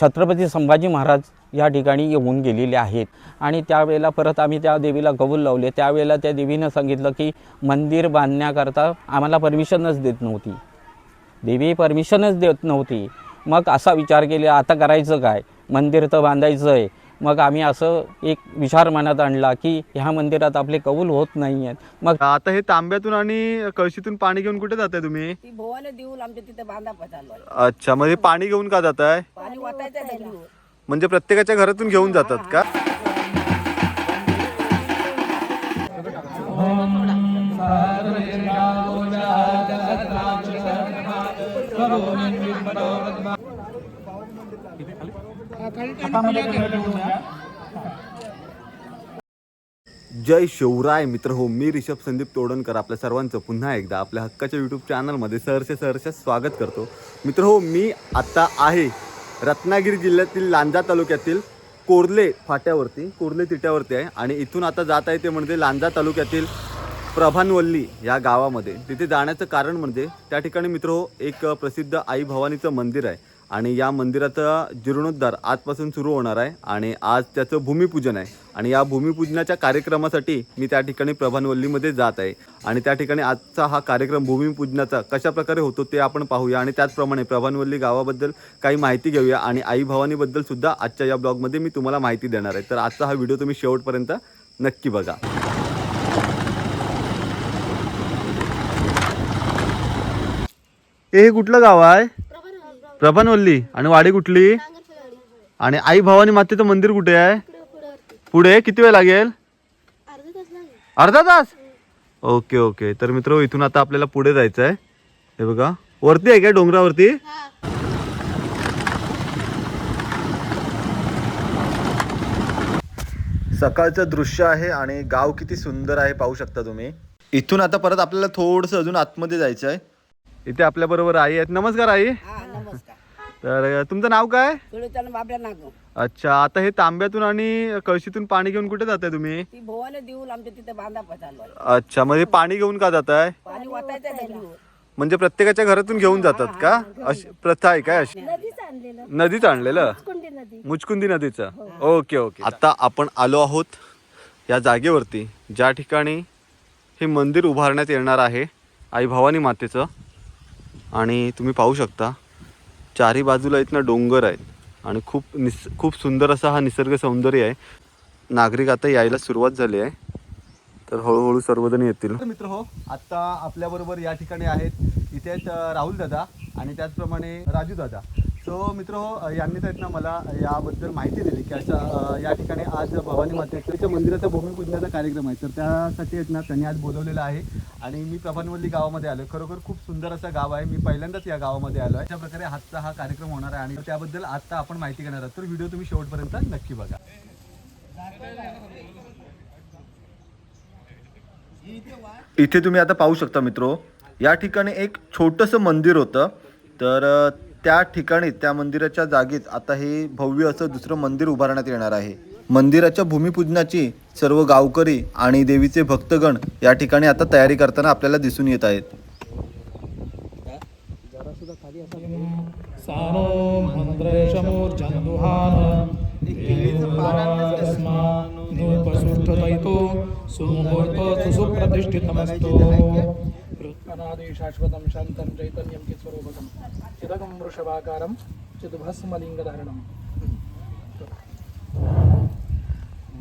छत्रपती संभाजी महाराज या ठिकाणी येऊन गेलेले आहेत. आणि त्यावेळेला परत आम्ही त्या देवीला कबूल लावले. त्यावेळेला त्या देवीनं सांगितलं की मंदिर बांधण्याकरता आम्हाला परमिशनच देत नव्हती. देवी परमिशनच देत नव्हती. मग असा विचार केला आता करायचं काय? मंदिर तर बांधायचं आहे मग आम्ही असं एक विचार मनात आणला की ह्या मंदिरात आपले कबूल होत नाही आहेत मग आता हे तांब्यातून आणि कळशीतून पाणी घेऊन कुठे जाताय तुम्ही? ती भोवाने देऊन आमच्या तिथे बांधा चालू अच्छा म्हणजे पाणी घेऊन का जाताय? पाणी वाटायचं आहे. म्हणजे प्रत्येकाच्या घरातून घेऊन जातात का? जय शिवराय मित्र हो मी रिषभ संदीप तोडणकर आपल्या सर्वांचं पुन्हा एकदा आपल्या हक्काच्या यूट्यूब चॅनलमध्ये सहर्ष सहर्ष स्वागत करतो. मित्र हो मी आत्ता आहे रत्नागिरी जिल्ह्यातील लांजा तालुक्यातील कोर्ले फाट्यावरती कोर्ले तिट्यावरती आहे आणि इथून आता जात आहे ते म्हणजे लांजा तालुक्यातील प्रभानवल्ली या गावामध्ये. तिथे जाण्याचं कारण म्हणजे त्या ठिकाणी मित्र हो एक प्रसिद्ध आई भवानीचं मंदिर आहे. आणि या मंदिराचा जीर्णोद्धार आजपासून सुरू होणार आहे आणि आज त्याचं भूमिपूजन आहे. आणि या भूमिपूजनाच्या कार्यक्रमासाठी मी त्या ठिकाणी प्रभानवल्लीमध्ये जात आहे. आणि त्या ठिकाणी आजचा हा कार्यक्रम भूमिपूजनाचा कशा प्रकारे होतो ते आपण पाहूया. आणि त्याचप्रमाणे प्रभानवल्ली गावाबद्दल काही माहिती घेऊया. आणि आई भवानीबद्दल सुद्धा आजच्या या ब्लॉगमध्ये मी तुम्हाला माहिती देणार आहे. तर आजचा हा व्हिडिओ तुम्ही शेवटपर्यंत नक्की बघा. हे कुठलं गाव आहे? प्रभानवल्ली आणि वाडी कुठली? आणि आई भवानी मातेचं मंदिर कुठे आहे? पुढे किती वेळ लागेल? अर्धा तास? Okay okay. तर मित्र इथून आता आपल्याला पुढे जायचं आहे. हे बघा. वरती आहे काय डोंगरावरती? सकाळचं दृश्य आहे आणि गाव किती सुंदर आहे पाहू शकता तुम्ही. इथून आता परत आपल्याला थोडस अजून आतमध्ये जायचं आहे. इथे आपल्या बरोबर आई आहेत. नमस्कार आई. तर तुमचं नाव काय? नागो. अच्छा आता हे तांब्यातून आणि कळशीतून पाणी घेऊन कुठे जाताय तुम्ही? ती भोवाने देऊन आमच्या तिथे बांधा चालू आहे अच्छा म्हणजे पाणी घेऊन का जाताय? पाणी वाटायचं आहे. म्हणजे प्रत्येकाच्या घरातून घेऊन जातात का? अशी प्रथा आहे काय अशी? नदीच आणलेलं. मुचकुंदी नदीचं? Okay okay. आता आपण आलो आहोत या जागेवरती. ज्या ठिकाणी हे मंदिर उभारण्यात येणार आहे आई भवानी मातेचं. आणि तुम्ही पाहू शकता. चारी बाजूला इथनं डोंगर आहेत. आणि खूप निस खूप सुंदर असा हा निसर्ग सौंदर्य आहे. नागरिक आता यायला सुरुवात झाली आहे. तर हळूहळू सर्वजण येतील. मित्र हो आता आपल्याबरोबर या ठिकाणी आहेत इथे आहेत राहुल दादा आणि त्याचप्रमाणे राजू दादा. सो मित्र हो यांनी तर ना मला याबद्दल माहिती दिली की अशा या ठिकाणी आज भवानी मातेच्या मंदिराचा भूमिपूजनाचा कार्यक्रम आहे. तर त्यासाठी आहेत ना त्यांनी आज बोलवलेलं आहे. आणि मी प्रभानवल्ली गावामध्ये आलो खरोखर खूप सुंदर असं गाव आहे. मी पहिल्यांदाच या गावामध्ये आलो आहे अशा प्रकारे आजचा हा कार्यक्रम होणार आहे. आणि त्याबद्दल आत्ता आपण माहिती घेणार आहोत. तर व्हिडिओ तुम्ही शेवटपर्यंत नक्की बघा. इथे तुम्ही आता पाहू शकता मित्रो या ठिकाणी एक छोटंसं मंदिर होतं. तर त्या ठिकाणी त्या मंदिराच्या जागेत आता हे भव्य असं दुसरं मंदिर उभारण्यात येणार आहे. मंदिराच्या भूमिपूजनाची सर्व गावकरी आणि देवीचे भक्तगण या ठिकाणी आता तयारी करताना आपल्याला दिसून येत आहेत. सानो मन्त्रेशमूर्जन्दुहान धूपसुष्ठुतैतो सुमुहूर्तो सुप्रतिष्ठितमस्तु अनादि शाश्वतं शान्तं चैतन्यं चित्स्वरूपकं वृषभाकारं चिदुभस्मलिङ्गधारणम्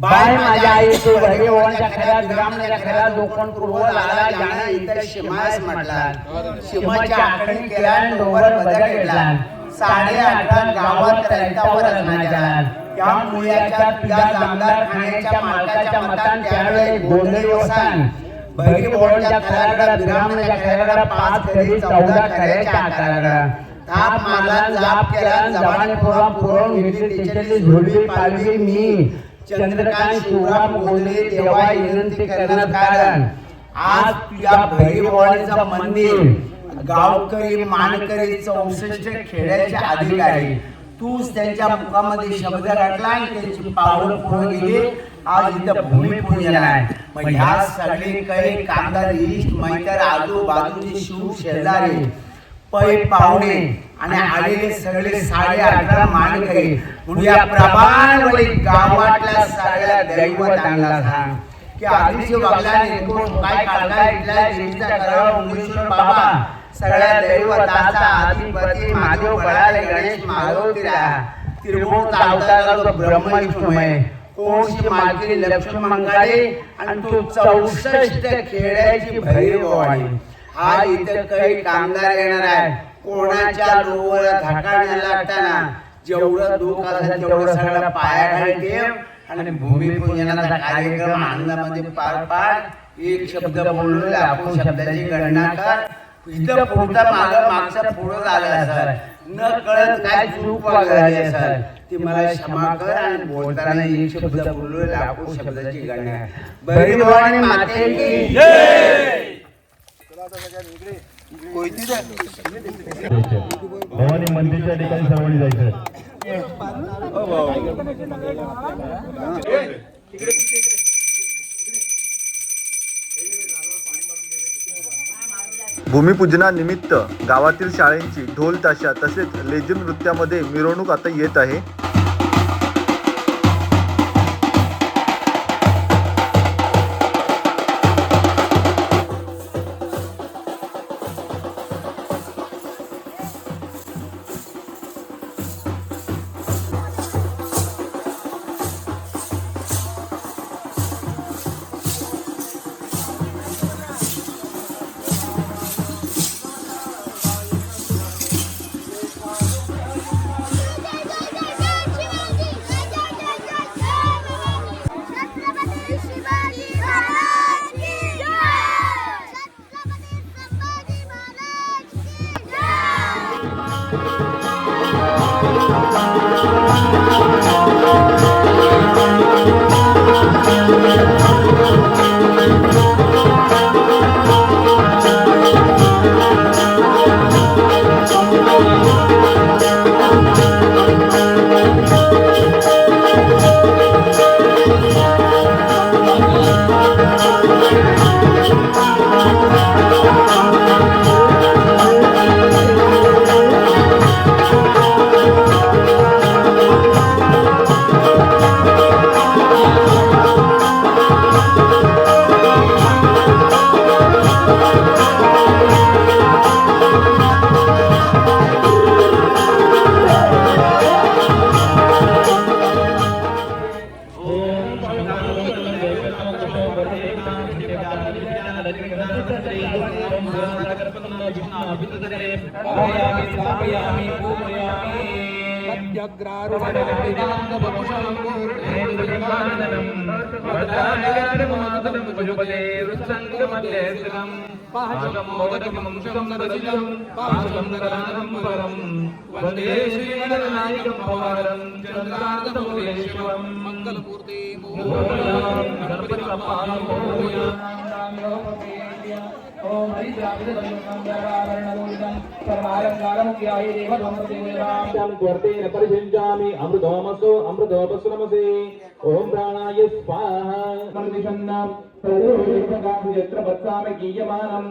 बाय माझ्या ओळच्या खऱ्या खऱ्या लोकण इतर शिमास म्हटला. शिमाच्या आखणी केला आणि डोंगर घेतला. साडे अठरा गावात रैतावर त्या मुळ्याच्या तुझ्या जामदार खाण्याच्या मालकाच्या मतान त्यावेळी गोंधळी वसान भैरी बोळच्या खऱ्याकडा खऱ्याकडा पाच खरी चौदा खऱ्याच्या आकाराकडा ताप मारला जाप केला जवानी पुरा पुरवून घेतली त्याच्यातली झुलवी पालवी मी. चंद्रकांत शिवराम बोलले देवा विनंती करण्यात कारण. आज तुझ्या भैरवाडीचं मंदिर गावकरी मानकरी चौसष्ट खेड्याचे अधिकारी. तूच त्यांच्या मुखामध्ये शब्द घातला आणि त्यांची पावलं पुढे गेली. आज इथं भूमिपूजन आहे. मग ह्या सगळे काही कामगार इष्ट मैत्र आजूबाजूचे शिव शेजारी पै पाहुणे आणि आलेले सगळे साडे अठरा मानकरी म्हणून या गावातल्या सगळ्या दैवत आणला सांग. की आदिशी वागला निर्गुण काय काढला इथला देवीचा करावा उमेश्वर बाबा. सगळ्या दैवताचा अधिपती महादेव बळाले गणेश महादेव तिरा त्रिमूर्त अवताराचा जो ब्रह्म विष्णुमय कोणची मालकी लक्ष्मी मंगाळे आणि तो चौसष्ट खेड्याची भैरवाणी हा इथं काही कामगार येणार आहे कोणाच्या लोवर धाकाण्या लागताना जेवढं दुःख असेल तेवढं सगळं पाया ठेव आणि भूमिपूजनाचा कार्यक्रम आनंदामध्ये पार पाड. एक शब्द बोलून आपण शब्दाची गणना कर. इथं पुढचा माग मागचा पुढं झालं सर न कळत काय चूक झाली सर ती मला क्षमा कर आणि बोलताना एक शब्द बोललो लाखो शब्दाची गणना बरी भवानी माते भवानी मंदिरच्या ठिकाणी सर्वांनी जायचं भूमिपूजनानिमित्त गावातील शाळेंची ढोल ताशा तसेच लेझिम नृत्यामध्ये मिरवणूक आता येत आहे. പാചകം പരം വന്ദേ ഗണപതി ओम हरि परिषिञ्जामि अमृतोमसो अमृतोपसु नमसे ॐ प्राणाय स्वाहा मन्दिषन्नां प्रदोषकामि यत्र वत्सामि गीयमानम्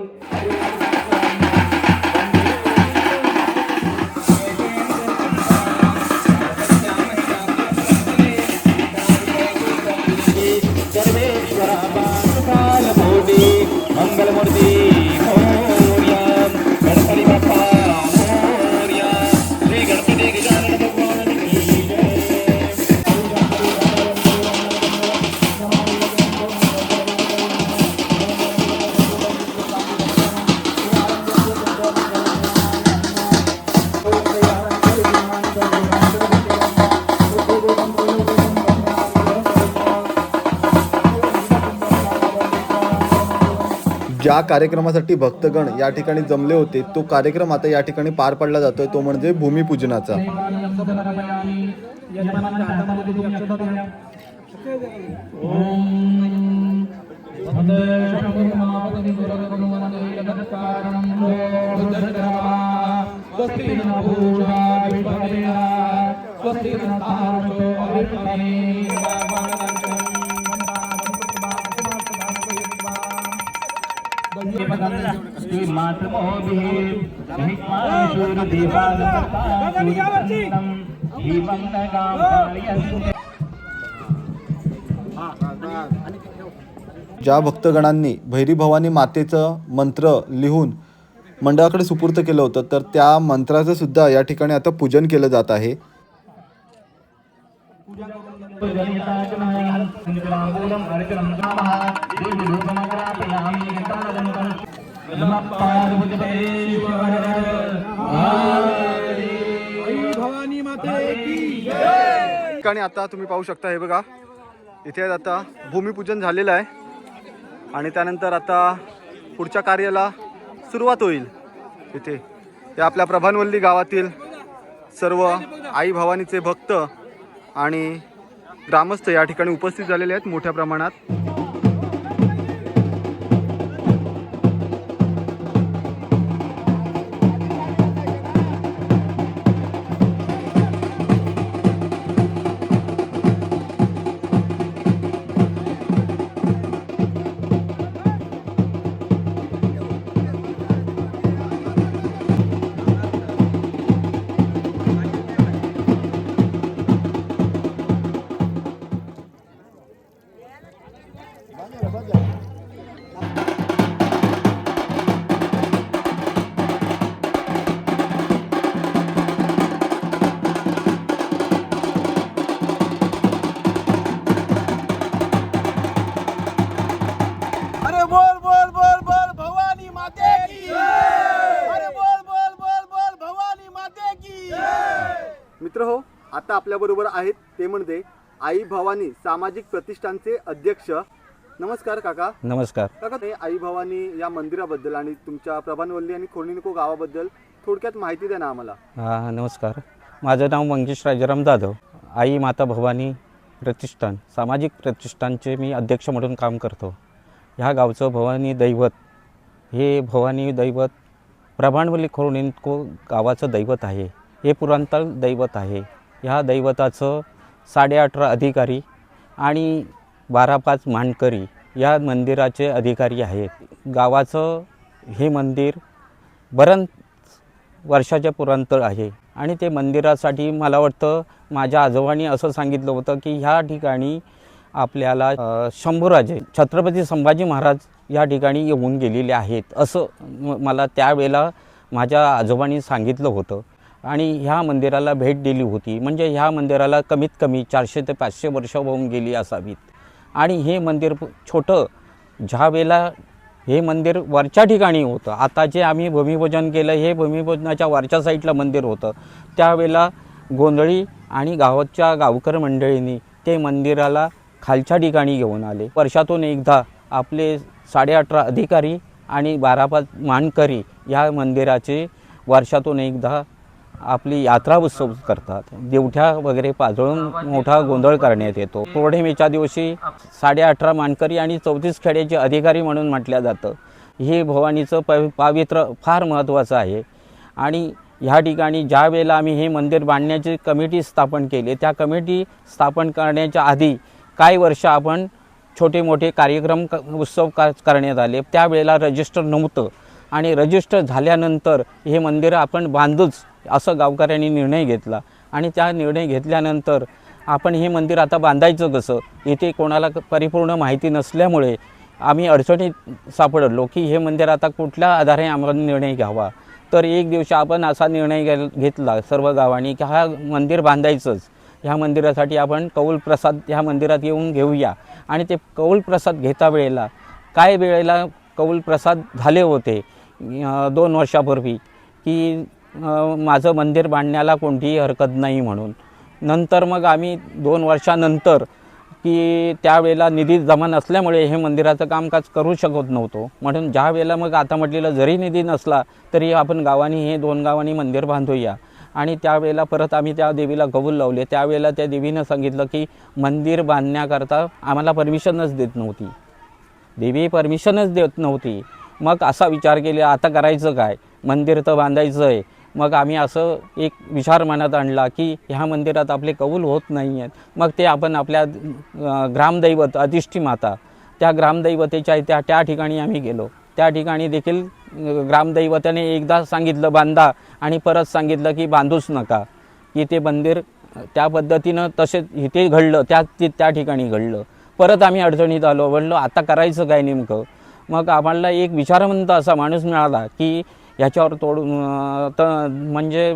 ज्या कार्यक्रमासाठी भक्तगण या ठिकाणी जमले होते तो कार्यक्रम आता या ठिकाणी पार पडला जातोय तो म्हणजे भूमिपूजनाचा. ज्या भक्तगणांनी भैरी भवानी मातेचं मंत्र लिहून मंडळाकडे सुपूर्त केलं होतं तर त्या मंत्राचं सुद्धा या ठिकाणी आता पूजन केलं जात आहे. पूजन ठिकाणी आता तुम्ही पाहू शकता हे बघा. इथे आता भूमिपूजन झालेलं आहे. आणि त्यानंतर आता पुढच्या कार्याला सुरुवात होईल इथे. हे आपल्या प्रभानवल्ली गावातील सर्व आई भवानीचे भक्त आणि ग्रामस्थ या ठिकाणी उपस्थित झालेले आहेत मोठ्या प्रमाणात. आपल्याबरोबर आहेत ते म्हणजे आई भवानी सामाजिक प्रतिष्ठानचे अध्यक्ष. नमस्कार काका. नमस्कार. काका ते आई भवानी या मंदिराबद्दल आणि तुमच्या प्रभानवल्ली आणि खोर्णिनको गावाबद्दल थोडक्यात माहिती द्या ना आम्हाला. हा नमस्कार. माझं नाव मंगेश राजाराम जाधव. आई माता भवानी प्रतिष्ठान सामाजिक प्रतिष्ठानचे मी अध्यक्ष म्हणून काम करतो. ह्या गावचं भवानी दैवत हे भवानी दैवत प्रभाणवली खोरणिनको गावाचं दैवत आहे. हे पुरांतळ दैवत आहे. ह्या दैवताचं साडेअठरा अधिकारी आणि बारा पाच मानकरी या मंदिराचे अधिकारी आहेत. गावाचं हे मंदिर बरंच वर्षाच्या पुरांतळ आहे आणि ते मंदिरासाठी मला वाटतं माझ्या आजोबांनी असं सांगितलं होतं की ह्या ठिकाणी आपल्याला शंभूराजे छत्रपती संभाजी महाराज या ठिकाणी येऊन गेलेले आहेत असं मला त्यावेळेला माझ्या आजोबांनी सांगितलं होतं. आणि ह्या मंदिराला भेट दिली होती. म्हणजे ह्या मंदिराला कमीत कमी चारशे ते पाचशे वर्ष होऊन गेली असावीत. आणि हे मंदिर छोटं ज्या वेळेला हे मंदिर वरच्या ठिकाणी होतं आता जे आम्ही भूमिपूजन केलं हे भूमिपूजनाच्या वरच्या साईडला मंदिर होतं. त्यावेळेला गोंधळी आणि गावाच्या गावकर मंडळींनी ते मंदिराला खालच्या ठिकाणी घेऊन आले. वर्षातून एकदा आपले साडेअठरा अधिकारी आणि बारा पाच मानकरी या मंदिराचे वर्षातून एकदा आपली यात्रा उत्सव करतात. देवठ्या वगैरे पाजळून मोठा गोंधळ करण्यात येतो. पौर्णिमेच्या दिवशी साडेअठरा मानकरी आणि चौतीस खेड्याचे अधिकारी म्हणून म्हटलं जातं. हे भवानीचं प पावित्र्य फार महत्त्वाचं आहे. आणि ह्या ठिकाणी ज्या वेळेला आम्ही हे मंदिर बांधण्याची कमिटी स्थापन केली त्या कमिटी स्थापन करण्याच्या आधी काही वर्ष आपण छोटे मोठे कार्यक्रम क उत्सव का करण्यात आले. त्यावेळेला रजिस्टर नव्हतं. आणि रजिस्टर झाल्यानंतर हे मंदिर आपण बांधूच असं गावकऱ्यांनी निर्णय घेतला. आणि त्या निर्णय घेतल्यानंतर आपण हे मंदिर आता बांधायचं कसं? इथे कोणाला परिपूर्ण माहिती नसल्यामुळे आम्ही अडचणीत सापडलो की हे मंदिर आता कुठल्या आधारे आम्हाला निर्णय घ्यावा? तर एक दिवशी आपण असा निर्णय घे घेतला सर्व गावांनी की हा मंदिर बांधायचंच. ह्या मंदिरासाठी आपण कौल प्रसाद ह्या मंदिरात येऊन घेऊया. आणि ते कौल प्रसाद घेता वेळेला काय वेळेला कौल प्रसाद झाले होते दोन वर्षापूर्वी? की माझं मंदिर बांधण्याला कोणतीही हरकत नाही म्हणून. नंतर मग आम्ही दोन वर्षानंतर की त्यावेळेला निधी जमा नसल्यामुळे हे मंदिराचं कामकाज करू शकत नव्हतो. म्हणून ज्या वेळेला मग आता म्हटलेलं जरी निधी नसला तरी आपण गावानी हे दोन गावांनी मंदिर बांधूया. आणि त्यावेळेला परत आम्ही त्या देवीला कबूल लावले. त्यावेळेला त्या देवीनं सांगितलं की मंदिर बांधण्याकरता आम्हाला परमिशनच देत नव्हती. देवी परमिशनच देत नव्हती. मग असा विचार केला आता करायचं काय? मंदिर तर बांधायचं आहे मग आम्ही असं एक विचार मनात आणला की ह्या मंदिरात आपले कबूल होत नाही आहेत मग ते आपण आपल्या ग्रामदैवत अधिष्ठी माता त्या ग्रामदैवतेच्या त्या त्या ठिकाणी आम्ही गेलो. त्या ठिकाणी देखील ग्रामदैवताने एकदा सांगितलं बांधा आणि परत सांगितलं की बांधूच नका. की ते मंदिर त्या पद्धतीनं तसेच इथे घडलं त्या त्या ठिकाणी घडलं. परत आम्ही अडचणीत आलो म्हणलो आता करायचं काय नेमकं? मग आम्हाला एक विचारवंत असा माणूस मिळाला की ह्याच्यावर तोडून त म्हणजे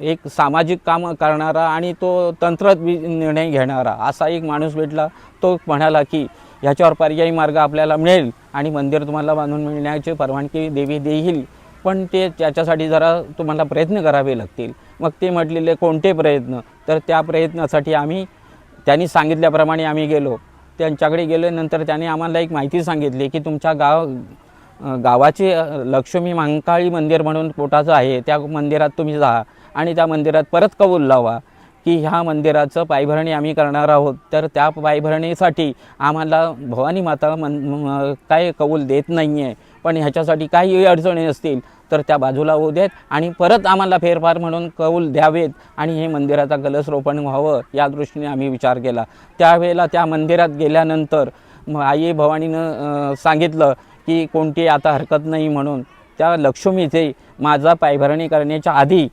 एक सामाजिक काम करणारा आणि तो तंत्र निर्णय घेणारा असा एक माणूस भेटला. तो म्हणाला की ह्याच्यावर पर्यायी मार्ग आपल्याला मिळेल आणि मंदिर तुम्हाला बांधून मिळण्याची परवानगी देवी देईल. पण ते त्याच्यासाठी जरा तुम्हाला प्रयत्न करावे लागतील. मग ते म्हटलेले कोणते प्रयत्न? तर त्या प्रयत्नासाठी आम्ही त्यांनी सांगितल्याप्रमाणे आम्ही गेलो. त्यांच्याकडे गेल्यानंतर त्याने आम्हाला एक माहिती सांगितली की तुमच्या गाव गावाचे लक्ष्मी मांकाळी मंदिर म्हणून पोटाचं आहे त्या मंदिरात तुम्ही जा आणि त्या मंदिरात परत कबूल लावा की ह्या मंदिराचं पायभरणी आम्ही करणार आहोत. तर त्या पायभरणीसाठी आम्हाला भवानी माता मन काय कबूल देत नाही आहे पण ह्याच्यासाठी काही अडचणी असतील तर त्या बाजूला होऊ देत आणि परत आम्हाला फेरफार म्हणून कौल द्यावेत आणि हे मंदिराचा कलश रोपण व्हावं या दृष्टीने आम्ही विचार केला. त्यावेळेला त्या मंदिरात गेल्यानंतर आई भवानीनं सांगितलं की कोणती आता हरकत नाही म्हणून. त्या लक्ष्मीचे माझा पायभरणी करण्याच्या आधी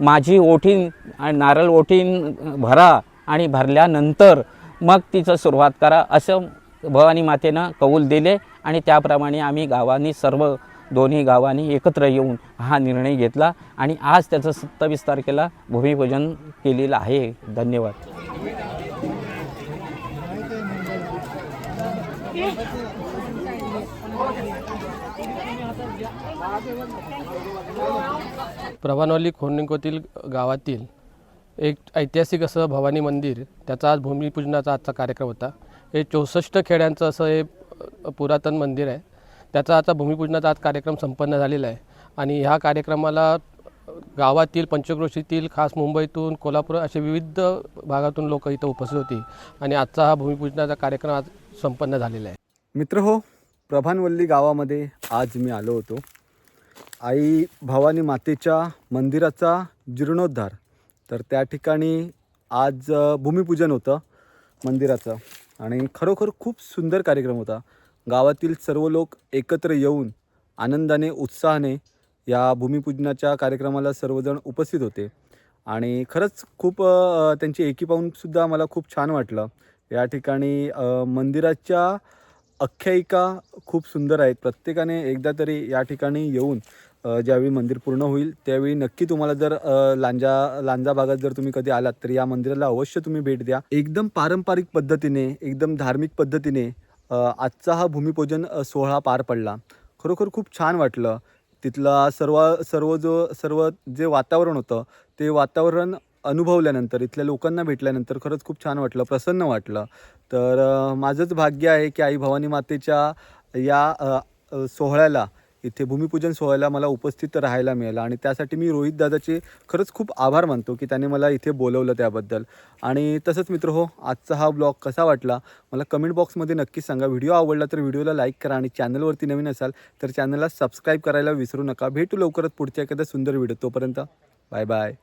माझी ओठीन आणि नारळ ओठीन भरा आणि भरल्यानंतर मग तिचं सुरुवात करा असं भवानी मातेनं कौल दिले आणि त्याप्रमाणे आम्ही गावांनी सर्व दोन्ही गावांनी एकत्र येऊन हा निर्णय घेतला आणि आज त्याचं सत्तावीस तारखेला भूमिपूजन केलेलं आहे. धन्यवाद. प्रभानवली खोनिकोतील गावातील एक ऐतिहासिक असं भवानी मंदिर त्याचा आज भूमिपूजनाचा आजचा कार्यक्रम होता. हे चौसष्ट खेड्यांचं असं हे पुरातन मंदिर आहे. त्याचा आता भूमिपूजनाचा आज कार्यक्रम संपन्न झालेला आहे. आणि ह्या कार्यक्रमाला गावातील पंचक्रोशीतील खास मुंबईतून कोल्हापूर असे विविध भागातून लोक इथं उपस्थित होती. आणि आजचा हा भूमिपूजनाचा कार्यक्रम आज संपन्न झालेला आहे. मित्र हो प्रभानवल्ली गावामध्ये आज मी आलो होतो. आई भवानी मातेच्या मंदिराचा जीर्णोद्धार. तर त्या ठिकाणी आज भूमिपूजन होतं मंदिराचं. आणि खरोखर खूप सुंदर कार्यक्रम होता. गावातील सर्व लोक एकत्र येऊन आनंदाने उत्साहाने या भूमिपूजनाच्या कार्यक्रमाला सर्वजण उपस्थित होते. आणि खरंच खूप त्यांची एकी पाहूनसुद्धा मला खूप छान वाटलं. या ठिकाणी मंदिराच्या आख्यायिका खूप सुंदर आहेत. प्रत्येकाने एकदा तरी या ठिकाणी येऊन ज्यावेळी मंदिर पूर्ण होईल त्यावेळी नक्की तुम्हाला जर लांजा लांजा भागात जर तुम्ही कधी आलात तर या मंदिराला अवश्य तुम्ही भेट द्या. एकदम पारंपरिक पद्धतीने एकदम धार्मिक पद्धतीने आजचा हा भूमिपूजन सोहळा पार पडला. खरोखर खूप छान वाटलं. तिथला सर्व सर्व जो सर्व जे वातावरण होतं ते वातावरण अनुभवल्यानंतर इथल्या लोकांना भेटल्यानंतर खरंच खूप छान वाटलं प्रसन्न वाटलं. तर माझंच भाग्य आहे की आई भवानी मातेच्या या सोहळ्याला इथे भूमिपूजन सोहळ्याला मला उपस्थित राहायला मिळालं आणि त्यासाठी मी रोहित दादाचे खरंच खूप आभार मानतो की त्याने मला इथे बोलवलं त्याबद्दल. आणि तसंच मित्र हो आजचा हा ब्लॉग कसा वाटला? मला कमेंट बॉक्समध्ये नक्कीच सांगा. व्हिडिओ आवडला तर व्हिडिओला लाईक करा आणि चॅनलवरती नवीन असाल तर चॅनलला सबस्क्राईब करायला विसरू नका. भेटू लवकरच पुढच्या एखाद्या सुंदर व्हिडिओ तोपर्यंत. Bye bye.